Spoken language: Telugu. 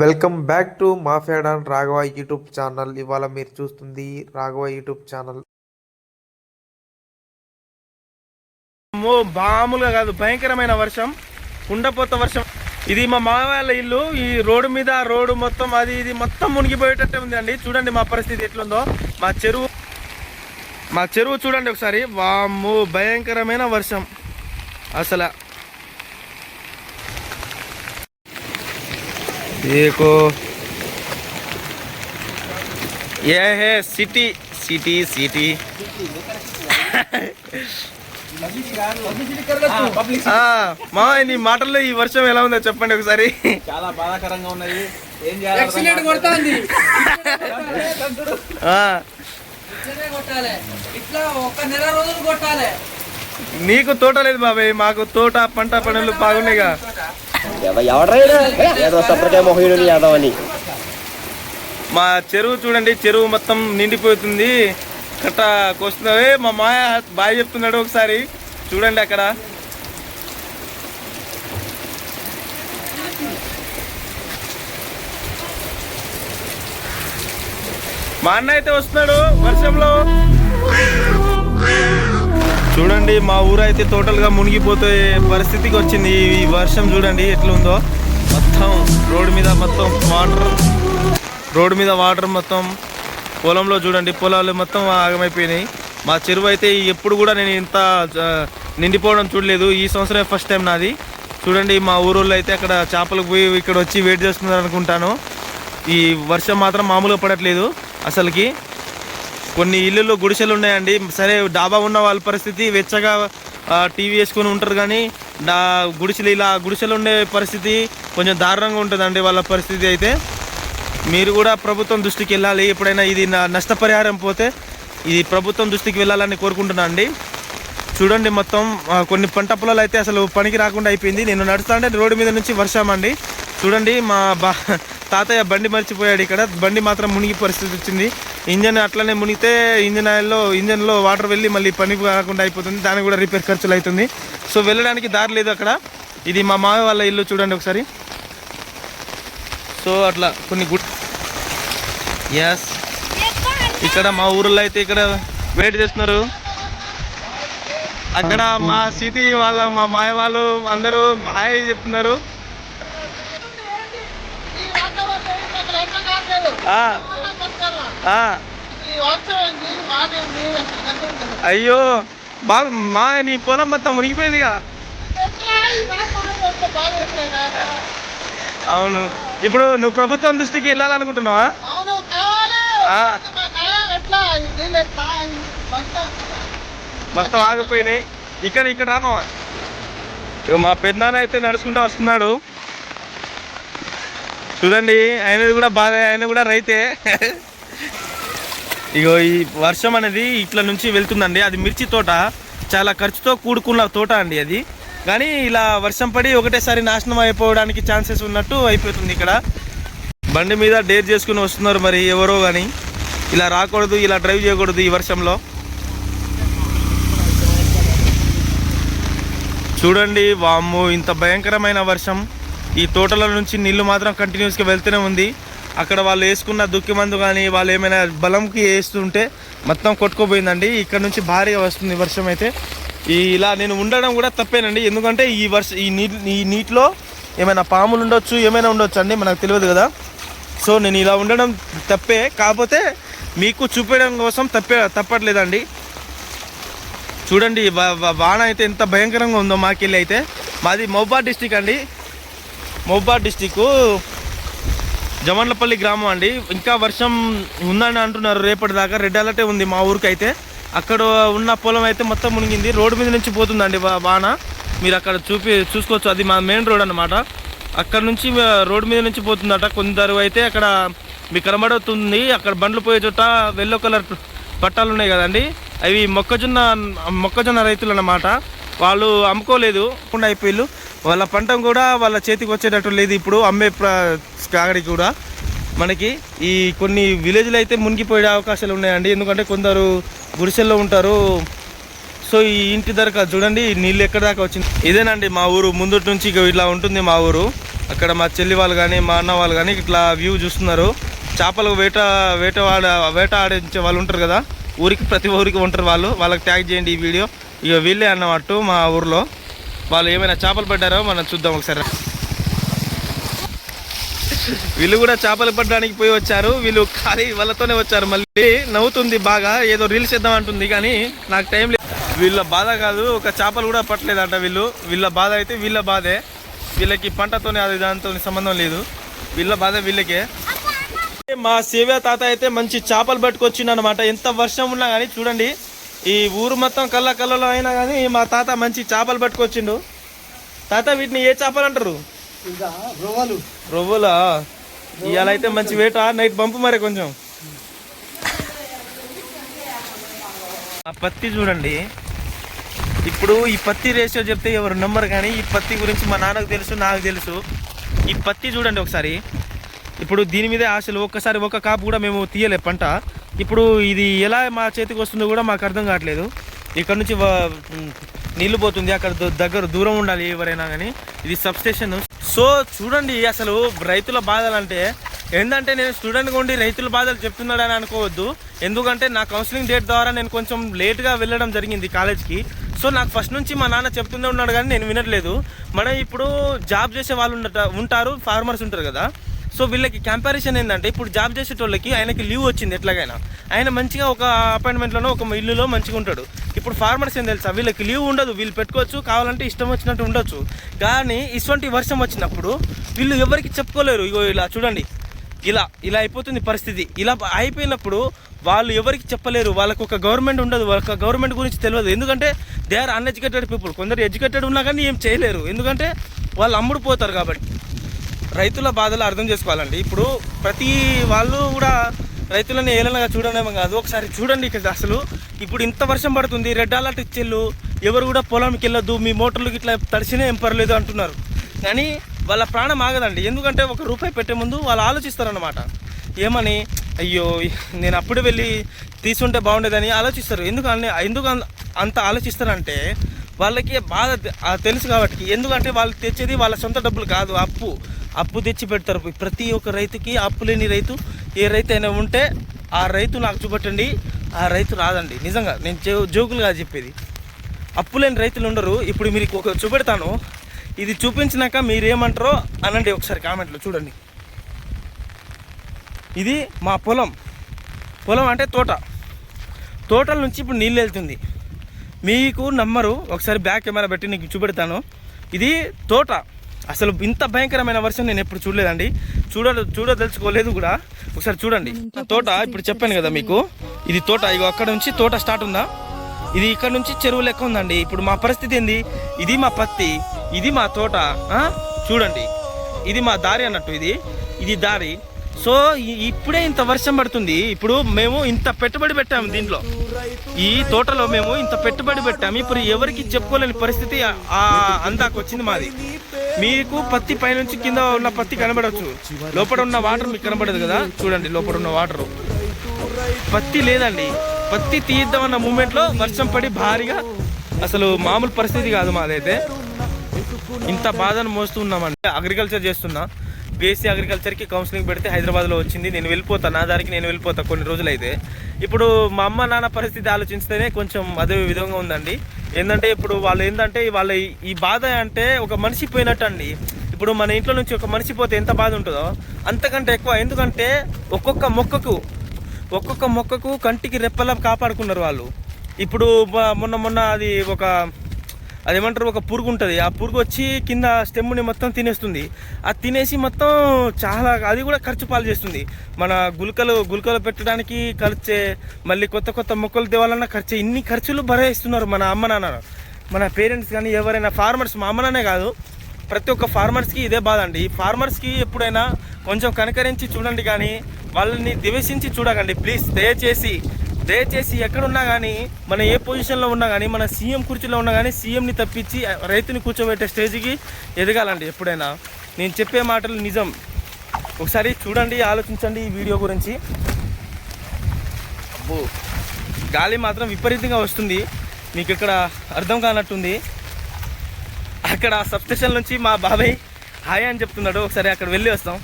Welcome back to mafia don Raghava YouTube channel. ఇవాళ మీరు చూస్తుంది రాఘవ యూట్యూబ్ ఛానల్. అమ్మో మామూలుగా కాదు భయంకరమైన వర్షం కుండపోత వర్షం. ఇది మా మామయ్య ఇల్లు. ఈ రోడ్డు మీద రోడ్డు మొత్తం అది ఇది మొత్తం మునిగిపోయేటట్టే ఉంది అండి చూడండి మా పరిస్థితి ఎట్లుందో. మా చెరువు మా చెరువు చూడండి ఒకసారి. వామ్మో భయంకరమైన వర్షం. అసలు देखो ये है सिटी सिटी सिटी ఆ, మామయ్య నీ మాటల్లో ఈ వర్షం ఎలా ఉందో చెప్పండి ఒకసారి చాలా బాధాకరంగా ఉన్నది ఏం చేయాలి ఎక్సలెంట్ కొడుతోంది ఆ, ఇట్లనే కొట్టాలి ఇట్లా ఒక నెల రోజులు కొట్టాలి నీకు తోట లేదు బాబాయ్ మాకు తోట పంట పనులు బాగున్నాయిగా. ఎవడైనా మా చెరువు చూడండి చెరువు మొత్తం నిండిపోతుంది. కట్ట కోస్తున్నావే మా మాయ బాయ్ చెప్తున్నాడు ఒకసారి. చూడండి అక్కడ. మా అన్న అయితే వస్తున్నాడు వర్షంలో. చూడండి మా ఊరు అయితే టోటల్గా మునిగిపోతే పరిస్థితికి వచ్చింది. ఈ వర్షం చూడండి ఎట్లుందో. మొత్తం రోడ్డు మీద మొత్తం వాటర్ రోడ్డు మీద వాటర్ మొత్తం పొలంలో చూడండి పొలాలు మొత్తం ఆగమైపోయినాయి. మా చెరువు అయితే ఎప్పుడు కూడా నేను ఇంత నిండిపోవడం చూడలేదు. ఈ సంవత్సరమే ఫస్ట్ టైం నాది. చూడండి మా ఊరోళ్ళు అయితే అక్కడ చేపలకు పోయి ఇక్కడ వచ్చి వెయిట్ చేస్తున్నారు అనుకుంటాను. ఈ వర్షం మాత్రం మామూలుగా పడట్లేదు అసలుకి. కొన్ని ఇల్లులు గుడిసెలు ఉన్నాయండి. సరే డాబా ఉన్న వాళ్ళ పరిస్థితి వెచ్చగా టీవీ వేసుకొని ఉంటారు కానీ డా గుడిసెలు ఇలా గుడిసెలు ఉండే పరిస్థితి కొంచెం దారుణంగా ఉంటుందండి వాళ్ళ పరిస్థితి అయితే. మీరు కూడా ప్రభుత్వం దృష్టికి వెళ్ళాలి. ఎప్పుడైనా ఇది నా నష్టపరిహారం పోతే ఇది ప్రభుత్వం దృష్టికి వెళ్ళాలని కోరుకుంటున్నాను అండి. చూడండి మొత్తం కొన్ని పంట పొలాలు అయితే అసలు పనికి రాకుండా అయిపోయింది. నేను నడుస్తా అంటే రోడ్డు మీద నుంచి వర్షం అండి. చూడండి మా బా తాతయ్య బండి మర్చిపోయాడు ఇక్కడ. బండి మాత్రం మునిగి పరిస్థితి వచ్చింది. ఇంజన్ అట్లనే మునిగితే ఇంజన్ ఆయిల్లో ఇంజన్లో వాటర్ వెళ్ళి మళ్ళీ పని కాకుండా అయిపోతుంది. దానికి కూడా రిపేర్ ఖర్చులు అవుతుంది సో వెళ్ళడానికి దారి లేదు అక్కడ. ఇది మా మామ వాళ్ళ ఇల్లు చూడండి ఒకసారి. సో అట్లా కొన్ని గుడ్ ఎస్ ఇక్కడ మా ఊర్లో అయితే ఇక్కడ వెయిట్ చేస్తున్నారు. అక్కడ మా సిటీ వాళ్ళ మా మాయ వాళ్ళు అందరూ హాయ్ చెప్తున్నారు ఆ, ఆ. అయ్యో బాగా మా నీ పొలం మొత్తం మునిగిపోయిందిగా. అవును. ఇప్పుడు నువ్వు ప్రభుత్వం దృష్టికి వెళ్ళాలనుకుంటున్నావా? మొత్తం ఆగిపోయినాయి. ఇక్కడ ఇక్కడ రాను మా పెద్దనాన్న అయితే నడుచుకుంటూ వస్తున్నాడు. చూడండి ఆయనది కూడా బాగా ఆయన కూడా రైతే. ఇగో ఈ వర్షం అనేది ఇట్లా నుంచి వెళ్తుందండి. అది మిర్చి తోట. చాలా ఖర్చుతో కూడుకున్న తోట అండి అది. కానీ ఇలా వర్షం పడి ఒకటేసారి నాశనం అయిపోవడానికి ఛాన్సెస్ ఉన్నట్టు అయిపోతుంది ఇక్కడ. బండి మీద డేర్ చేసుకుని వస్తున్నారు మరి ఎవరో కానీ ఇలా రాకూడదు ఇలా డ్రైవ్ చేయకూడదు ఈ వర్షంలో. చూడండి వామ్మో ఇంత భయంకరమైన వర్షం. ఈ తోటల నుంచి నీళ్ళు మాత్రం కంటిన్యూస్గా వెళ్తూనే ఉంది. అక్కడ వాళ్ళు వేసుకున్న దుక్కి మందు కానీ వాళ్ళు ఏమైనా బలంకి వేస్తుంటే మొత్తం కొట్టుకోపోయిందండి. ఇక్కడ నుంచి భారీగా వస్తుంది వర్షం అయితే. ఈ ఇలా నేను ఉండడం కూడా తప్పేనండి. ఎందుకంటే ఈ వర్ష ఈ నీ ఈ నీటిలో ఏమైనా పాములు ఉండొచ్చు ఏమైనా ఉండొచ్చు అండి మనకు తెలియదు కదా. సో నేను ఇలా ఉండడం తప్పే. కాకపోతే మీకు చూపించడం కోసం తప్పే తప్పట్లేదండి. చూడండి వాన అయితే ఎంత భయంకరంగా ఉందో మాకెళ్ళి అయితే. మాది మౌబా డిస్టిక్ అండి. మహబాద్ డిస్టిక్ జమన్లపల్లి గ్రామం అండి. ఇంకా వర్షం ఉందని అంటున్నారు. రేపటి దాకా రెడ్ అలర్టే ఉంది మా ఊరికి అయితే అక్కడ ఉన్న పొలం అయితే మొత్తం మునిగింది. రోడ్డు మీద నుంచి పోతుందండి వాన. మీరు అక్కడ చూపి చూసుకోవచ్చు. అది మా మెయిన్ రోడ్ అన్నమాట. అక్కడ నుంచి రోడ్డు మీద నుంచి పోతుందట. కొందరు అయితే అక్కడ మీకు కనబడుతుంది అక్కడ బండ్లు పోయే చోట వెల్లో కలర్ పట్టాలు ఉన్నాయి కదండి. అవి మొక్కజొన్న మొక్కజొన్న రైతులు అన్నమాట. వాళ్ళు అమ్ముకోలేదు. అయిపోయిళ్ళు. వాళ్ళ పంట కూడా వాళ్ళ చేతికి వచ్చేటట్టు లేదు ఇప్పుడు అమ్మే ప్ర- కాగడికి కూడా. మనకి ఈ కొన్ని విలేజ్లు అయితే మునిగిపోయే అవకాశాలు ఉన్నాయండి. ఎందుకంటే కొందరు గుడిసెల్లో ఉంటారు. సో ఈ ఇంటి ధర చూడండి నీళ్ళు ఎక్కడ దాకా వచ్చింది? ఇదేనండి మా ఊరు. ముందు నుంచి ఇక ఇట్లా ఉంటుంది మా ఊరు. అక్కడ మా చెల్లి వాళ్ళు కానీ మా అన్న వాళ్ళు కానీ ఇట్లా వ్యూ చూస్తున్నారు. చేపలు వేట వేట ఆడ వేట ఆడించే వాళ్ళు ఉంటారు కదా. ఊరికి ప్రతి ఊరికి ఉంటారు వాళ్ళు. వాళ్ళకి ట్యాగ్ చేయండి ఈ వీడియో. ఇక వీళ్ళే అన్నమాట మా ఊర్లో. వాళ్ళు ఏమైనా చేపలు పడ్డారో మనం చూద్దాం ఒకసారి. వీళ్ళు కూడా చేపలు పట్టడానికి పోయి వచ్చారు. వీళ్ళు ఖాళీ వాళ్ళతోనే వచ్చారు. మళ్ళీ నవ్వుతుంది బాగా. ఏదో రీల్స్ చేద్దాం అంటుంది కానీ నాకు టైం లేదు. వీళ్ళ బాధ కాదు ఒక చేపలు కూడా పట్టలేదంట వీళ్ళు. వీళ్ళ బాధ అయితే వీళ్ళ బాధే. వీళ్ళకి పంటతోనే అది దానితో సంబంధం లేదు. వీళ్ళ బాధ వీళ్ళకే. మా సేవ్య తాత అయితే మంచి చేపలు పట్టుకొచ్చిండు అనమాట ఎంత వర్షం ఉన్నా కానీ చూడండి. ఈ ఊరు మొత్తం కళ్ళ కళ్ళలో అయినా కానీ మా తాత మంచి చేపలు పట్టుకొచ్చిండు. తాత వీటిని ఏ చేపలు అంటారు? రొవ్వులా. ఇవాళ అయితే మంచి వేట నైట్ పంపు మరి కొంచెం. ఆ పత్తి చూడండి. ఇప్పుడు ఈ పత్తి రేషియో చెప్తే ఎవరు నమ్మరు కానీ ఈ పత్తి గురించి మా నాన్నకు తెలుసు నాకు తెలుసు. ఈ పత్తి చూడండి ఒకసారి. ఇప్పుడు దీని మీదే ఆశలు ఒక్కసారి ఒక కాపు కూడా మేము తీయలే పంట. ఇప్పుడు ఇది ఎలా మా చేతికి వస్తుందో కూడా మాకు అర్థం కావట్లేదు. ఇక్కడ నుంచి నీళ్ళు పోతుంది అక్కడ దగ్గర దూరం ఉండాలి ఎవరైనా కానీ. ఇది సబ్స్టేషన్. సో చూడండి అసలు రైతుల బాధలు అంటే ఏంటంటే నేను స్టూడెంట్గా ఉండి రైతుల బాధలు చెప్తున్నాడని అనుకోవద్దు. ఎందుకంటే నా కౌన్సిలింగ్ డేట్ ద్వారా నేను కొంచెం లేట్గా వెళ్ళడం జరిగింది కాలేజ్కి. సో నాకు ఫస్ట్ నుంచి మా నాన్న చెప్తూనే ఉన్నాడు కానీ నేను వినట్లేదు. మనం ఇప్పుడు జాబ్ చేసే వాళ్ళు ఉండట ఉంటారు ఫార్మర్స్ ఉంటారు కదా. సో వీళ్ళకి కంపారిజన్ ఏంటంటే ఇప్పుడు జాబ్ చేసేటోళ్ళకి ఆయనకి లీవ్ వచ్చింది ఎట్లాగైనా. ఆయన మంచిగా ఒక అపాయింట్మెంట్లోనో ఒక ఇల్లులో మంచిగా ఉంటాడు. ఇప్పుడు ఫార్మర్స్ ఏం తెలుసా? వీళ్ళకి లీవ్ ఉండదు. వీళ్ళు పెట్టుకోవచ్చు కావాలంటే ఇష్టం వచ్చినట్టు ఉండొచ్చు. కానీ ఇటువంటి వర్షం వచ్చినప్పుడు వీళ్ళు ఎవరికి చెప్పుకోలేరు. ఇగో ఇలా చూడండి. ఇలా ఇలా అయిపోతుంది పరిస్థితి. ఇలా అయిపోయినప్పుడు వాళ్ళు ఎవరికి చెప్పలేరు. వాళ్ళకు ఒక గవర్నమెంట్ ఉండదు. వాళ్ళకి గవర్నమెంట్ గురించి తెలియదు. ఎందుకంటే దే ఆర్ అన్ఎడ్యుకేటెడ్ పీపుల్ కొందరు ఎడ్యుకేటెడ్ ఉన్నా కానీ ఏం చేయలేరు. ఎందుకంటే వాళ్ళు అమ్ముడు పోతారు కాబట్టి. రైతుల బాధలు అర్థం చేసుకోవాలండి. ఇప్పుడు ప్రతి వాళ్ళు కూడా రైతులని ఏలనగా చూడడమే కాదు. ఒకసారి చూడండి ఇక్కడ అసలు. ఇప్పుడు ఇంత వర్షం పడుతుంది రెడ్ అలర్ట్ ఇచ్చేళ్ళు. ఎవరు కూడా పొలంకి వెళ్ళొద్దు మీ మోటార్లు ఇట్లా తడిసినా ఏం పర్లేదు అంటున్నారు. కానీ వాళ్ళ ప్రాణం ఆగదండి. ఎందుకంటే ఒక రూపాయి పెట్టే ముందు వాళ్ళు ఆలోచిస్తారన్నమాట. ఏమని? అయ్యో నేను అప్పుడు వెళ్ళి తీసుంటే బాగుండేదని ఆలోచిస్తారు. ఎందుకని ఎందుకు అంత ఆలోచిస్తారంటే వాళ్ళకి బాధ తెలుసు కాబట్టి. ఎందుకంటే వాళ్ళు తెచ్చేది వాళ్ళ సొంత డబ్బులు కాదు అప్పు. అప్పు తెచ్చి పెడతారు. ప్రతి ఒక్క రైతుకి అప్పు లేని రైతు ఏ రైతు అయినా ఉంటే ఆ రైతు నాకు చూపెట్టండి ఆ రైతు రాదండి. నిజంగా నేను జో- జోకులుగా చెప్పేది. అప్పు లేని రైతులు ఉండరు. ఇప్పుడు మీరు ఒక చూపెడతాను. ఇది చూపించినాక మీరేమంటారో అనండి ఒకసారి కామెంట్లో చూడండి. ఇది మా పొలం. పొలం అంటే తోట. తోటల నుంచి ఇప్పుడు నీళ్ళు వెళ్తుంది. మీకు నమ్మరు. ఒకసారి బ్యాక్ కెమెరా పెట్టి నీకు చూపెడతాను. ఇది తోట. అసలు ఇంత భయంకరమైన వర్షం నేను ఎప్పుడు చూడలేదండి. చూడ చూడదలుచుకోలేదు కూడా. ఒకసారి చూడండి. తోట ఇప్పుడు చెప్పాను కదా మీకు. ఇది తోట ఇగో అక్కడ నుంచి తోట స్టార్ట్ ఉందా? ఇది ఇక్కడ నుంచి చెరువు లెక్క ఉందండి. ఇప్పుడు మా పరిస్థితి ఏంది? ఇది మా పత్తి ఇది మా తోట? చూడండి. ఇది మా దారి అన్నట్టు ఇది. ఇది దారి. సో ఇప్పుడే ఇంత వర్షం పడుతుంది. ఇప్పుడు మేము ఇంత పెట్టుబడి పెట్టాము దీంట్లో. ఈ తోటలో మేము ఇంత పెట్టుబడి పెట్టాము. ఇప్పుడు ఎవరికి చెప్పుకోలేని పరిస్థితి అందాకు వచ్చింది మాది. మీకు పత్తి పైనుంచి కింద ఉన్న పత్తి కనబడవచ్చు లోపల ఉన్న వాటర్ మీకు కనబడదు కదా? చూడండి లోపల ఉన్న వాటర్. పత్తి లేదండి. పత్తి తీద్దామన్న మూమెంట్లో వర్షం పడి భారీగా అసలు మామూలు పరిస్థితి కాదు మాదైతే. ఇంత బాధను మోస్తూ ఉన్నామండి. అగ్రికల్చర్ చేస్తున్నా. బీఎస్సీ అగ్రికల్చర్కి కౌన్సిలింగ్ పెడితే హైదరాబాద్లో వచ్చింది. నేను వెళ్ళిపోతా నా దారికి నేను వెళ్ళిపోతా కొన్ని రోజులైతే. ఇప్పుడు మా అమ్మ నాన్న పరిస్థితి ఆలోచిస్తేనే కొంచెం అదే విధంగా ఉందండి. ఏంటంటే ఇప్పుడు వాళ్ళు ఏంటంటే వాళ్ళ ఈ- బాధ అంటే ఒక మనిషి పోయినట్టు అండి ఇప్పుడు మన ఇంట్లో నుంచి ఒక మనిషి పోతే ఎంత బాధ ఉంటుందో అంతకంటే ఎక్కువ. ఎందుకంటే ఒక్కొక్క మొక్కకు ఒక్కొక్క మొక్కకు కంటికి రెప్పలా కాపాడుకున్నారు వాళ్ళు. ఇప్పుడు మొన్న మొన్న అది ఒక అదేమంటారు ఒక పురుగు ఉంటుంది. ఆ పురుగు వచ్చి కింద స్టెమ్ని మొత్తం తినేస్తుంది. అది తినేసి మొత్తం చాలా అది కూడా ఖర్చు పాలు చేస్తుంది. మన గులకలు గులకలు పెట్టడానికి ఖర్చే మళ్ళీ కొత్త కొత్త మొక్కలు తేవాలన్నా ఖర్చే. ఇన్ని ఖర్చులు భరేస్తున్నారు మన అమ్మ నాన్న. మన పేరెంట్స్ కానీ ఎవరైనా ఫార్మర్స్ మా అమ్మ నాన్నే కాదు. ప్రతి ఒక్క ఫార్మర్స్కి ఇదే బాధ అండి. ఈ ఫార్మర్స్కి ఎప్పుడైనా కొంచెం కనకరించి చూడండి కానీ వాళ్ళని దివేశించి చూడకండి. ప్లీజ్ దయచేసి దయచేసి ఎక్కడున్నా కానీ మన ఏ పొజిషన్లో ఉన్నా కానీ మన సీఎం కుర్చీలో ఉన్నా కానీ సీఎంని తప్పించి రైతుని కూర్చోబెట్టే స్టేజ్కి ఎదగాలండి ఎప్పుడైనా. నేను చెప్పే మాటలు నిజం. ఒకసారి చూడండి ఆలోచించండి ఈ వీడియో గురించి. అబ్బో గాలి మాత్రం విపరీతంగా వస్తుంది. మీకు ఇక్కడ అర్థం కానట్టుంది. అక్కడ సబ్స్టేషన్ నుంచి మా బాబాయ్ హాయ్ అని చెప్తున్నాడు. ఒకసారి అక్కడ వెళ్ళి వస్తాం.